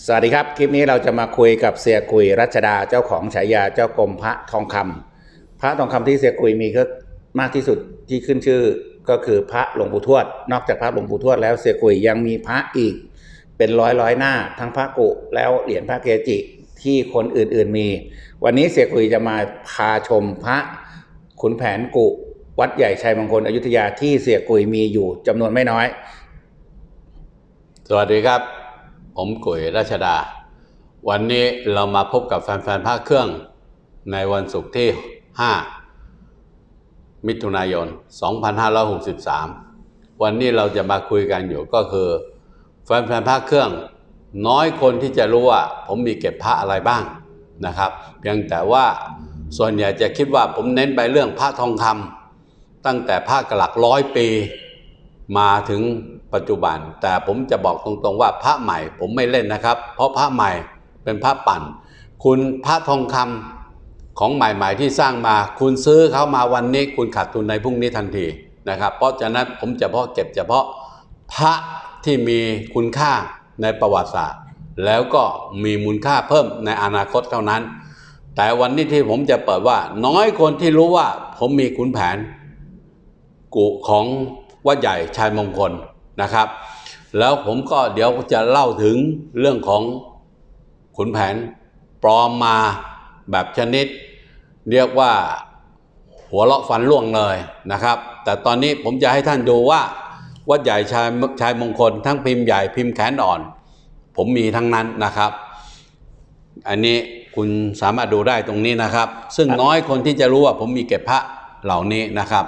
สวัสดีครับ คลิปนี้เราจะมาคุยกับเสียกุยรัชดาเจ้าของฉายาเจ้ากรมพระทองคำพระทองคำที่เสียกุยมีก็มากที่สุดที่ขึ้นชื่อก็คือพระหลวงปู่ทวด นอกจากพระหลวงปู่ทวดแล้วเสียกุยยังมีพระอีก เป็นร้อยร้อยหน้า ทั้งพระกุแล้วเหรียญพระเกจิที่คนอื่นๆมี วันนี้เสียกุยจะมาพาชมพระขุนแผนกุวัดใหญ่ชัยมงคลอยุธยาที่เสียกุยมีอยู่จำนวนไม่น้อย สวัสดีครับ ผมกุยราชดา วันนี้เรามาพบกับแฟนๆภาคเครื่องในวันศุกร์ที่ 5 มิถุนายน 2563 วันนี้เราจะมาคุยกันอยู่ก็คือ แฟนๆภาคเครื่อง น้อยคนที่จะรู้ว่า ผมมีเก็บพระอะไรบ้างนะครับ เพียงแต่ว่าส่วนใหญ่จะคิดว่าผมเน้นไปเรื่องพระทองคำตั้งแต่พระกหลักร้อยปี มาถึง ปัจจุบัน แต่ผมจะบอกตรงๆว่าพระใหม่ผมไม่เล่นนะครับ เพราะพระใหม่เป็นพระปั่น คุณพระทองคำของใหม่ๆที่สร้างมา คุณซื้อเขามาวันนี้ คุณขาดทุนในพรุ่งนี้ทันทีนะครับ เพราะฉะนั้นผมจะเพาะเก็บเฉพาะพระที่มีคุณค่าในประวัติศาสตร์ แล้วก็มีมูลค่าเพิ่มในอนาคตเท่านั้น แต่วันนี้ที่ผมจะเปิดว่า น้อยคนที่รู้ว่าผมมีขุนแผนกุของวัดใหญ่ชายมงคล นะครับ แล้วผมก็เดี๋ยวจะเล่าถึงเรื่องของขุนแผนปลอมมาแบบชนิด เรียกว่าหัวเลาะฟันล่วงเลยนะครับ แต่ตอนนี้ผมจะให้ท่านดูว่าวัดใหญ่ชายชายมงคลทั้งพิมพ์ใหญ่พิมพ์แขนอ่อน ผมมีทั้งนั้นนะครับ อันนี้คุณสามารถดูได้ตรงนี้นะครับ ซึ่งน้อยคนที่จะรู้ว่าผมมีเก็บพระเหล่านี้นะครับ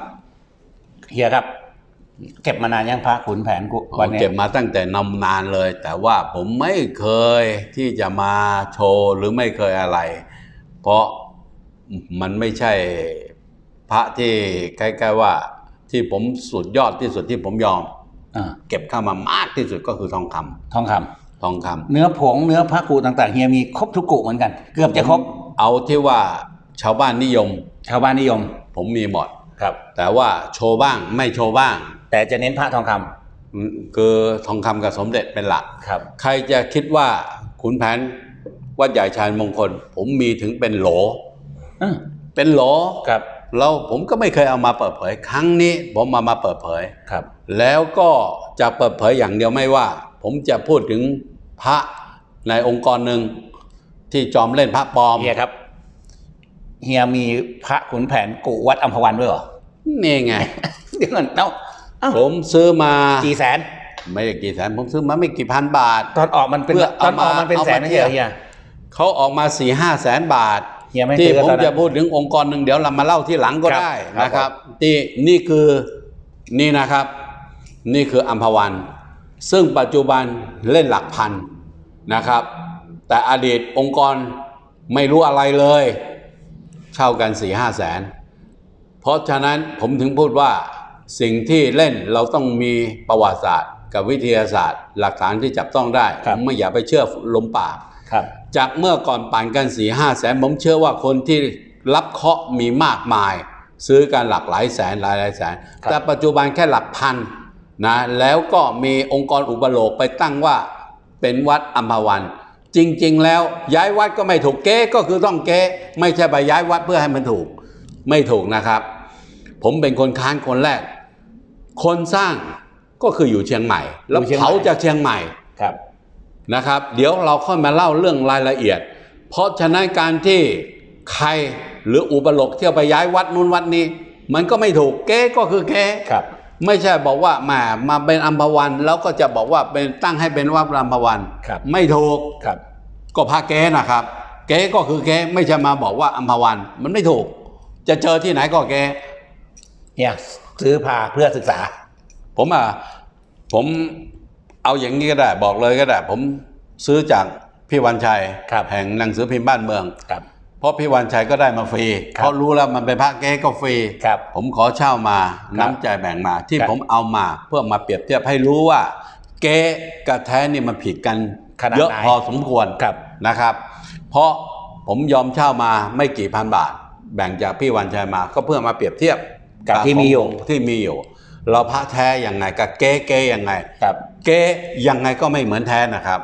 เฮียครับ เก็บมานานยังพระขุนแผนกุวันนี้เก็บมาตั้งแต่นำนานเลย แต่ว่าผมไม่เคยที่จะมาโชว์หรือไม่เคยอะไร เพราะมันไม่ใช่พระที่ใกล้ๆว่า ที่ผมสุดยอดที่สุดที่ผมยอมอ่าเก็บเข้ามามากที่สุดก็คือทองคำทองคำทองคำเนื้อผงเนื้อพระกุต่าง ๆเฮียมีครบทุกกุเหมือนกัน เกือบจะครบเอาที่ว่าชาวบ้านนิยม ชาวบ้านนิยม ผมมีหมดครับ แต่ว่าโชว์บ้างไม่โชว์บ้าง แต่จะเน้นพระทองคำอืมคือทองคำกับสมเด็จเป็นหลัก ครับ ใครจะคิดว่าขุนแผนวัดใหญ่ชายมงคล ผมมีถึงเป็นโหลอืมเป็นโหลครับเราผมก็ไม่เคยเอามาเปิดเผย ครั้งนี้ผมมามาเปิดเผย ครับ แล้วก็จะเปิดเผยอย่างเดียวไม่ว่า ผมจะพูดถึงพระในองค์กรหนึ่งที่จอมเล่นพระปลอม เฮียครับ เฮียมีพระขุนแผนกุวัดอัมพวันด้วยเหรอ นี่ไง เดี๋ยวก่อนเอ้าเอ้า ผมซื้อมากี่แสน ไม่ได้กี่แสน ผมซื้อมาไม่กี่พันบาท ตอนออกมันเป็นเพื่อตอนออกเอามามันเป็นเอาแสนมาไม่เทีใช่ยเหรอบเฮียเขาออกมา4ี่ห้าแสนบาทเฮียไม่ที่ซื้อผมตอนนั้นจะพูดถึงองค์กรหนึ่งเดี๋ยวเรามาเล่าที่หลังก็ครับได้ครับนะครับที่นี่คือนี่นะครับ นี่คืออัมพวัน ซึ่งปัจจุบันเล่นหลักพันนะครับ แต่อดีตองค์กรไม่รู้อะไรเลย เช่ากัน4ี่ห้าแสน เพราะฉะนั้นผมถึงพูดว่า สิ่งที่เล่นเราต้องมีประวัติศาสตร์ กับวิทยาศาสตร์ หลักฐานที่จับต้องได้ครับไม่อย่าไปเชื่อลมปากครับจากเมื่อก่อนปั่นกันสี่ห้าแสนผมเชื่อว่าคนที่รับเคราะห์มีมากมาย ซื้อกันหลักหลายแสนหลายหลายแสนครับแต่ปัจจุบันแค่หลักพันนะแล้วก็มีองค์กรอุปโลกไปตั้งว่าเป็นวัดอัมพวัน จริง ๆ แล้วย้ายวัดก็ไม่ถูกเก๊ก็คือต้องเก๊ไม่ใช่ไปย้ายวัดเพื่อให้มันถูก ไม่ถูกนะครับ ผมเป็นคนค้านคนแรก คนสร้างก็คืออยู่เชียงใหม่ แล้วอยู่เชียงใหม่เผาจากเชียงใหม่ครับนะครับ เดี๋ยวเราค่อยมาเล่าเรื่องรายละเอียด เพราะฉะนั้นการที่ใครหรืออุปโลกเที่ยวไปย้ายวัดนู้นวัดนี้ มันก็ไม่ถูกเก๊ก็คือเก๊ครับไม่ใช่บอกว่าแหมามาเป็นอัมพวันแล้วก็จะบอกว่าเป็นตั้งให้เป็นวัดอัมพวันครับไม่ถูกครับ ก็พระเก๊นะครับ เก๊ก็คือเก๊ไม่ใช่มาบอกว่าอัมพวันมันไม่ถูก จะเจอที่ไหนก็เก๊เฮีย ซื้อพาเพื่อศึกษา ผมอะผมเอาอย่างนี้ก็ได้ บอกเลยก็ได้ ผมซื้อจากพี่วันชัยครับแห่งหนังสือพิมพ์บ้านเมืองครับเพราะพี่วันชัยก็ได้มาฟรีครับเพราะรู้แล้วมันเป็นพระเก๊ก็ฟรีครับผมขอเช่ามาครับน้ำใจแบ่งมาที่ครับผมเอามาเพื่อมาเปรียบเทียบให้รู้ว่า เก๊กับแท้นี่มันผิดกันขนาดไหนเยอะพอสมควรครับนะครับ เพราะผมยอมเช่ามาไม่กี่พันบาท แบ่งจากพี่วันชัยมาก็เพื่อมาเปรียบเทียบ กับที่มีอยู่ที่มีอยู่ เราพระแท้ยังไงกับเก๊เก๊ยังไงครับเก๊ยังไงก็ไม่เหมือนแท้นะครับ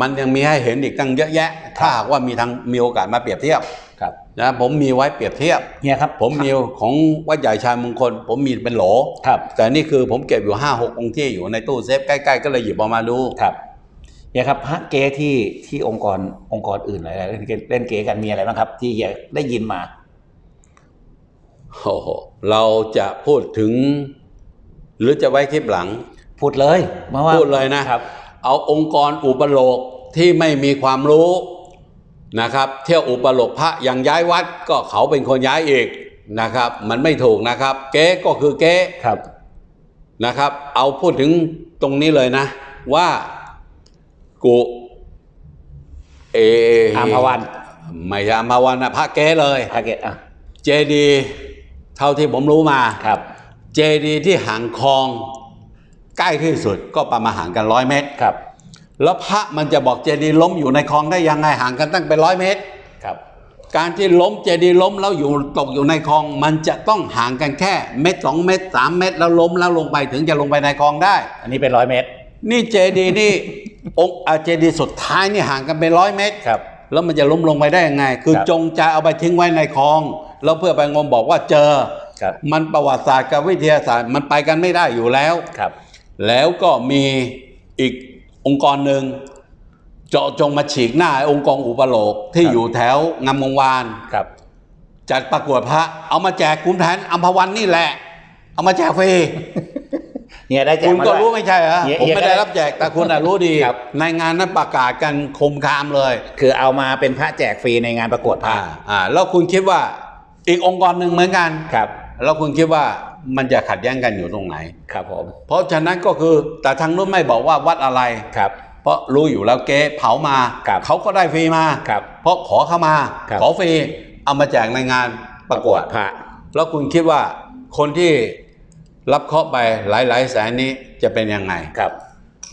มันยังมีให้เห็นอีกตั้งเยอะแยะ ถ้าหากว่ามีทางมีโอกาสมาเปรียบเทียบครับนะผมมีไว้เปรียบเทียบเฮียครับผมมีของวัดใหญ่ชายมงคล ผมมีเป็นโหลครับ แต่นี่คือผมเก็บอยู่ห้าหกองค์ที่อยู่ในตู้เซฟใกล้ๆก็เลยหยิบออกมาดูครับเฮียครับพระเก๊ที่ที่องค์กรองค์กรอื่นอะไรเล่นเกเล่นเก๊กันมีอะไรบ้างครับ ที่เฮียได้ยินมา โอ้โหเราจะพูดถึง หรือจะไว้คลิปหลัง พูดเลยมาว่าพูดเลยนะครับ เอาองค์กรอุปโลกที่ไม่มีความรู้นะครับ เที่ยวอุปโลกพระอย่างย้ายวัดก็เขาเป็นคนย้ายอีกนะครับ มันไม่ถูกนะครับ เก๊ก็คือเก๊ครับนะครับ เอาพูดถึงตรงนี้เลยนะ ว่ากูเออามพวันไม่ใช่อามพวันนะพระเก๊เลยพระเก๊อะเจดีเท่าที่ผมรู้มาครับ เจดีที่ห่างคลองใกล้ที่สุดก็ประมาณห่างกันร้อยเมตรครับ แล้วพระมันจะบอกเจดีย์ล้มอยู่ในคลองได้ยังไงห่างกันตั้งเป็นร้อยเมตรครับ การที่ล้มเจดีย์ล้มแล้วอยู่ตกอยู่ในคลอง มันจะต้องห่างกันแค่เม็ดสองเม็ดสามเม็ดแล้วล้มแล้วลงไปถึงจะลงไปในคลองได้ อันนี้เป็นร้อยเมตร นี่เจดีย์นี่ องค์อ่าเจดีย์สุดท้ายนี่ห่างกันเป็นร้อยเมตรครับ แล้วมันจะล้มลงไปได้ยังไง คือครับจงใจเอาไปทิ้งไว้ในคลอง แล้วเพื่อไปงมบอกว่าเจอ ครับมันประวัติศาสตร์กับวิทยาศาสตร์มันไปกันไม่ได้อยู่แล้ว ครับ แล้วก็มีอีกองค์กรหนึ่งเจาะจงมาฉีกหน้าไอ้องค์กรอุปโลกที่ครับ อยู่แถวงามวงวาน ครับ จัดประกวดพระเอามาแจกคุณแผนอัมพวันนี่แหละ เอามาแจกฟรีเฮียได้แจกคุณมาก็ด้วย รู้ไม่ใช่เหรอเฮียผมไม่เฮียได้ได้รับแจกแต่คุณน่ะรู้ดี ครับ ในงานนั้นประกาศกันคมคามเลยคือเอามาเป็นพระแจกฟรีในงานประกวดพระ อ่าอ่าแล้วคุณคิดว่า อีกองค์กรหนึ่งเหมือนกันครับ แล้วคุณคิดว่ามันจะขัดแย้งกันอยู่ตรงไหน ครับผม เพราะฉะนั้นก็คือแต่ทางนู้นไม่บอกว่าวัดอะไรครับ เพราะรู้อยู่แล้วเก๊เผามาครับเขาก็ได้ฟรีมาครับเพราะขอเข้ามาครับขอฟรีเอามาแจกในงานประกวดพระแล้วคุณคิดว่าคนที่รับเคราะห์ไปหลายๆแสนนี้จะเป็นยังไงครับ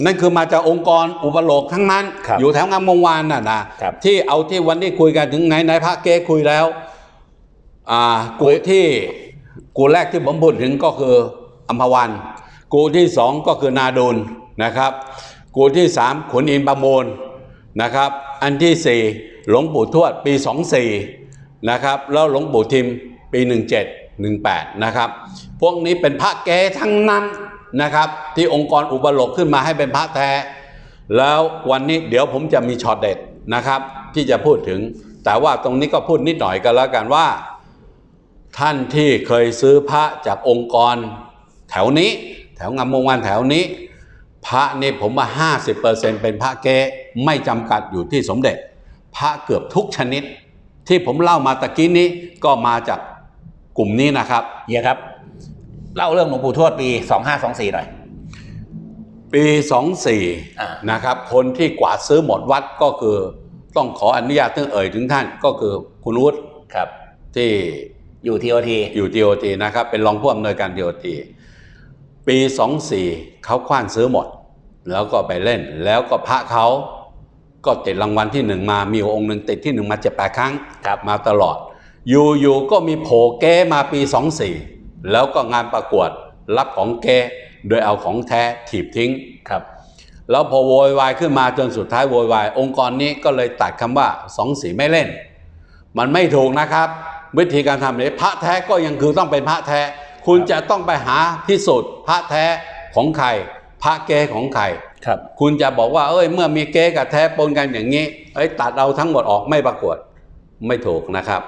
นั่นคือมาจากองค์กรอุปโลกทั้งนั้นครับอยู่แถวงามวงวานน่ะนะครับที่เอาที่วันที่คุยกันถึงไหนไหนพระเก๊คุยแล้ว อ่ากูที่กูแรกที่ผมพูดถึงก็คืออัมพวัน กูที่สองก็คือนาดุลนะครับ กูที่สามขุนอินประมูลนะครับ อันที่สี่หลวงปู่ทวดปีสองสี่นะครับ แล้วหลวงปู่ทิมปีหนึ่งเจ็ดหนึ่งแปดนะครับ พวกนี้เป็นพระแก้ทั้งนั้นนะครับ ที่องค์กรอุปโลกขึ้นมาให้เป็นพระแท้ แล้ววันนี้เดี๋ยวผมจะมีช็อตเด็ดนะครับ ที่จะพูดถึง แต่ว่าตรงนี้ก็พูดนิดหน่อยกันแล้วกันว่า ท่านที่เคยซื้อพระจากองค์กรแถวนี้ แถวงามวงวานแถวนี้ พระนี่ผมว่า 50%เป็นพระเก๊ไม่จำกัดอยู่ที่สมเด็จ พระเกือบทุกชนิด ที่ผมเล่ามาตะกี้นี้ก็มาจากกลุ่มนี้นะครับเฮียครับ เล่าเรื่องหลวงปู่ทวดปีสองห้าสองสี่หน่อย ปีอ่า24 นะครับ คนที่กวาดซื้อหมดวัดก็คือต้องขออนุญาตถึงเอ่ยถึงท่านก็คือคุณวุฒิครับที่ อยู่ทีโอทีอยู่ TOT นะครับ เป็นรองผู้อำนวยการ TOT ปี 24เขาคว้านซื้อหมด แล้วก็ไปเล่น แล้วก็พระเขาก็ติดรางวัลที่หนึ่งมา มีองค์หนึ่งติดที่หนึ่งมาเจ็ดแปดครั้งครับมาตลอด อยู่ๆก็มีโผเก้มาปี 24 แล้วก็งานประกวดรับของเก้โดยเอาของแท้ถีบทิ้งครับ แล้วพอโวยวายขึ้นมาจนสุดท้ายโวยวาย องค์กรนี้ก็เลยตัดคำว่าสองสีไม่เล่น มันไม่ถูกนะครับ วิธีการทำนี้พระแท้ก็ยังคือต้องเป็นพระแท้ คุณจะต้องไปหาพิสูจน์พระแท้ของใครพระเก้ของใครครับ คุณจะบอกว่า เอ้ย เมื่อมีเก๊กับแท้ปนกันอย่างนี้ เอ้ยตัดเอาทั้งหมดออกไม่ประกวดไม่ถูกนะครับ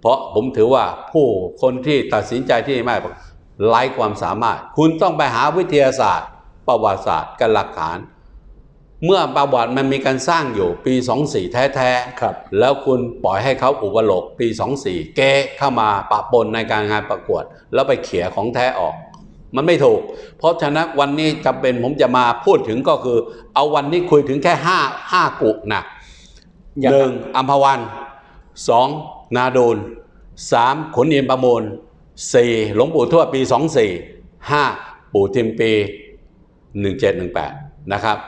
เพราะผมถือว่าผู้คนที่ตัดสินใจที่ไม่ประกวดไร้ความสามารถ คุณต้องไปหาวิทยาศาสตร์ ประวัติศาสตร์กันหลักฐาน เมื่อประวัติมันมีการสร้างอยู่ปี 24 แท้ๆครับแล้วคุณปล่อยให้เขาอุปโลกปี 24 เก้เข้ามาปะปนในการงานประกวด แล้วไปเขี่ยของแท้ออก มันไม่ถูก เพราะฉะนั้นวันนี้จำเป็นผมจะมาพูดถึงก็คือ เอาวันนี้คุยถึงแค่ห้าห้ากุนะอย่างหนึ่งอัมพวันสองนาดูลสามขุนอินทร์ประมูลสี่หลวงปู่ทวดปีสองสี่ห้าปู่ทิมปีหนึ่งเจ็ดหนึ่งแปดนะครับ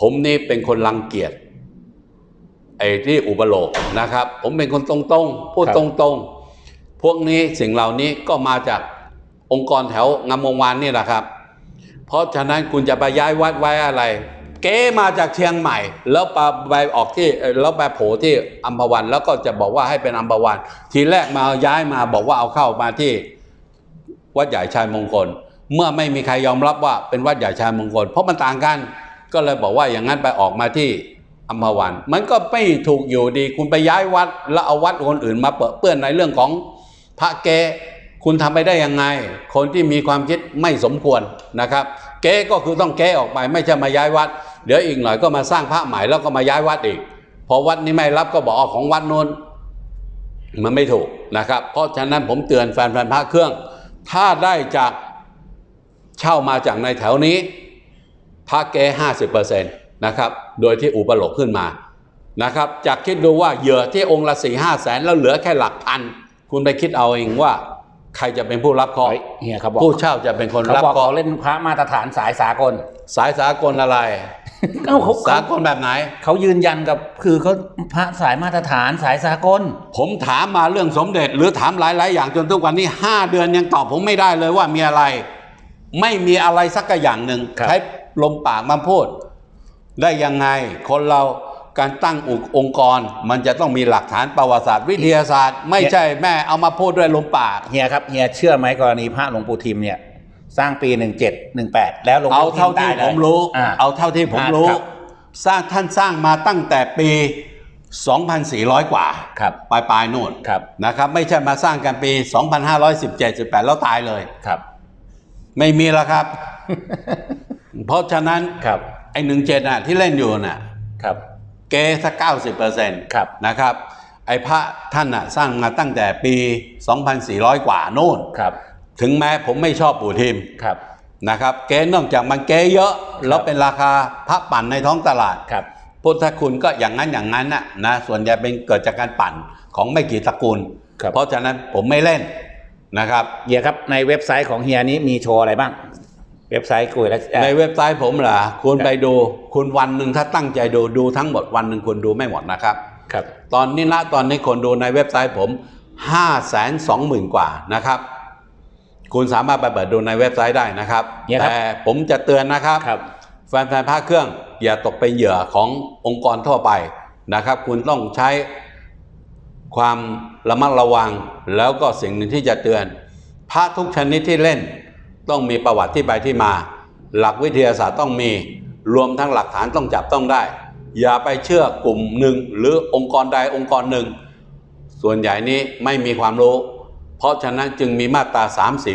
ผมนี่เป็นคนรังเกียจไอ้ที่อุปโลกนะครับ ผมเป็นคนตรงๆ พูดครับตรงๆ พวกนี้สิ่งเหล่านี้ก็มาจากองค์กรแถวงามวงวานนี่แหละครับ เพราะฉะนั้นคุณจะไปย้ายวัดไว้อะไร เก๊มาจากเชียงใหม่ แล้วไปไปออกที่แล้วไปโผที่อัมพวัน แล้วก็จะบอกว่าให้เป็นอัมพวัน ทีแรกมาย้ายมาบอกว่าเอาเข้ามาที่วัดใหญ่ชายมงคล เมื่อไม่มีใครยอมรับว่าเป็นวัดใหญ่ชายมงคล เพราะมันต่างกัน ก็เลยบอกว่าอย่างนั้นไปออกมาที่อัมพวัน มันก็ไม่ถูกอยู่ดี คุณไปย้ายวัด แล้วเอาวัดคนอื่นมาเปะเปื้อนในเรื่องของพระเกคุณทำไปได้ยังไง คนที่มีความคิดไม่สมควรนะครับ เก๊ก็คือต้องเก๊ออกไป ไม่ใช่มาย้ายวัด เดี๋ยวอีกหน่อยก็มาสร้างพระใหม่แล้วก็มาย้ายวัดอีก พอวัดนี้ไม่รับก็บอกเอาของวัดโน้นมันไม่ถูกนะครับ เพราะฉะนั้นผมเตือนแฟนๆพระเครื่อง ถ้าได้จากเช่ามาจากในแถวนี้ พระเก๊ห้าสิบเปอร์เซ็นต์นะครับ โดยที่อุปโลกขึ้นมานะครับจากคิดดูว่าเหยื่อที่องค์ละสี่ห้าแสนแล้วเหลือแค่หลักพัน คุณไปคิดเอาเองว่าใครจะเป็นผู้รับเคราะห์เฮ้ยเฮียเขาบอกผู้เช่าจะเป็นคนเขารับบอกเคราะเขาห์เล่นพระมาตรฐานสายสากล สายสากลอะไรเอ้าเขาสาเขากลแบบไหน เขายืนยันกับคือเขาพระสายมาตรฐานสายสากล ผมถามมาเรื่องสมเด็จ หรือถามหลาย ๆ อย่างจนทุกวันนี้ 5 เดือนยังตอบผมไม่ได้เลยว่ามีอะไร ไม่มีอะไรสักอย่างหนึ่งครับใช้ ลมปากมาพูด ได้ยังไงคนเราการตั้งองค์กร มันจะต้องมีหลักฐานประวัติศาสตร์วิทยาศาสตร์ ไม่ใช่แม่เอามาพูดด้วยลมปากเฮียครับเฮียเชื่อไหมกรณีพระหลวงปู่ทิมเนี่ยสร้างปีหนึ่งเจ็ดหนึ่งแปดแล้วหลวงเอาปู่ทิเท่ามที่ตายเลผย มรู้ อ่าเอาเท่าที่ผมอ่ารู้ ครับ สร้างท่านสร้างมาตั้งแต่ปี 2,400 กว่า ครับปลายปลายๆนู่นครับนะครับไม่ใช่มาสร้างกันปี 2517 18 แล้วตายเลย ครับ ไม่มีแล้วครับ เพราะฉะนั้นครับไอ้หนึ่งเจ็ดน่ะที่เล่นอยู่น่ะครับเกสักเก้าสิบเปอร์เซ็นต์ครับนะครับ ไอ้พระท่านน่ะสร้างมาตั้งแต่ปี 2,400 กว่าโน่นครับ ถึงแม้ผมไม่ชอบปู่ทิมครับนะครับ เกนอกจากมันเกเยอะ แล้วเป็นราคาพระปั่นในท้องตลาดครับพุทธคุณก็อย่างนั้นอย่างนั้นน่ะนะส่วนใหญ่เป็นเกิดจากการปั่นของไม่กี่ตระกูลครับเพราะฉะนั้นผมไม่เล่นนะครับเฮียครับในเว็บไซต์ของเฮียนี้มีโชว์อะไรบ้าง เว็บไซต์กุยและในเว็บไซต์ผมเหรอคุณไปดู คุณวันหนึ่งถ้าตั้งใจดูดูทั้งหมดวันหนึ่งคุณดูไม่หมดนะครับครับ ตอนนี้นะตอนนี้คนดูในเว็บไซต์ผม5 2 0 0 0 0กว่านะครับ คุณสามารถไปเปิดดูในเว็บไซต์ได้นะครับเนี่ยครับแต่ผมจะเตือนนะครับครับแฟนๆภาคเครื่อง อย่าตกเป็นเหยื่อขององค์กรทั่วไปนะครับ คุณต้องใช้ความระมัดระวังแล้วก็สิ่งหนึ่งที่จะเตือนพระทุกชนิดที่เล่น ต้องมีประวัติที่ไปที่มา หลักวิทยาศาสตร์ต้องมี รวมทั้งหลักฐานต้องจับต้องได้ อย่าไปเชื่อกลุ่มหนึ่งหรือองค์กรใดองค์กรหนึ่ง ส่วนใหญ่นี้ไม่มีความรู้ เพราะฉะนั้นจึงมีมาตรา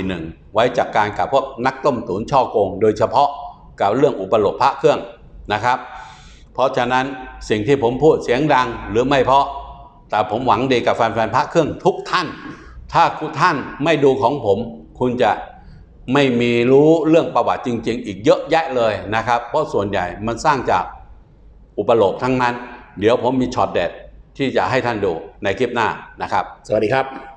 341 ไว้จัดกการกับพวกนักต้มตุ๋นช่อโกง โดยเฉพาะกับเรื่องอุปโลกพระเครื่องนะครับ เพราะฉะนั้นสิ่งที่ผมพูดเสียงดังหรือไม่เพราะ แต่ผมหวังดีกับแฟนๆพระเครื่องทุกท่าน ถ้าคุณท่านไม่ดูของผม คุณจะ ไม่มีรู้เรื่องประวัติจริง ๆ อีกเยอะแยะเลยนะครับ เพราะส่วนใหญ่มันสร้างจากอุปโลกทั้งนั้น เดี๋ยวผมมีช็อตเด็ดที่จะให้ท่านดูในคลิปหน้านะครับ สวัสดีครับ